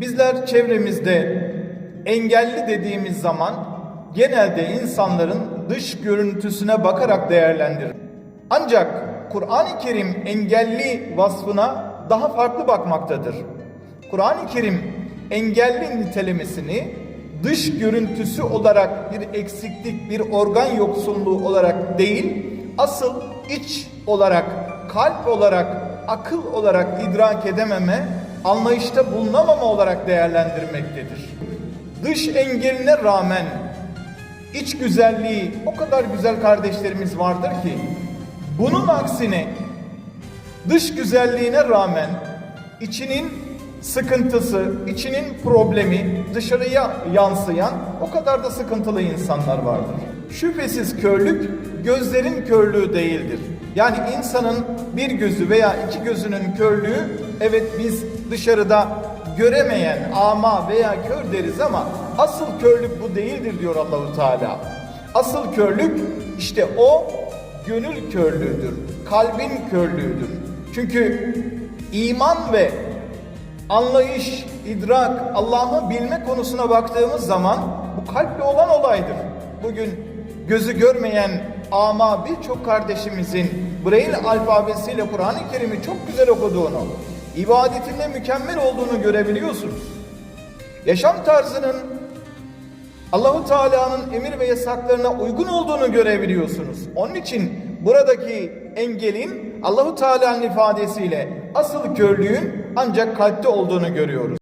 Bizler çevremizde engelli dediğimiz zaman genelde insanların dış görüntüsüne bakarak değerlendirir. Ancak Kur'an-ı Kerim engelli vasfına daha farklı bakmaktadır. Kur'an-ı Kerim engelli nitelemesini dış görüntüsü olarak bir eksiklik, bir organ yoksunluğu olarak değil, asıl iç olarak, kalp olarak, akıl olarak idrak edememe, anlayışta bulunamama olarak değerlendirmektedir. Dış engeline rağmen iç güzelliği o kadar güzel kardeşlerimiz vardır ki bunun aksine dış güzelliğine rağmen içinin sıkıntısı, içinin problemi dışarıya yansıyan o kadar da sıkıntılı insanlar vardır. Şüphesiz körlük gözlerin körlüğü değildir. Yani insanın bir gözü veya iki gözünün körlüğü evet biz dışarıda göremeyen ama veya kör deriz ama asıl körlük bu değildir diyor Allahu Teala. Asıl körlük işte o gönül körlüğüdür. Kalbin körlüğüdür. Çünkü iman ve anlayış, idrak, Allah'ı bilme konusuna baktığımız zaman bu kalple olan olaydır. Bugün gözü görmeyen ama birçok kardeşimizin Braille alfabesiyle Kur'an-ı Kerim'i çok güzel okuduğunu, ibadetinde mükemmel olduğunu görebiliyorsunuz. Yaşam tarzının Allahu Teala'nın emir ve yasaklarına uygun olduğunu görebiliyorsunuz. Onun için buradaki engelin Allahu Teala'nın ifadesiyle asıl körlüğün ancak kalpte olduğunu görüyoruz.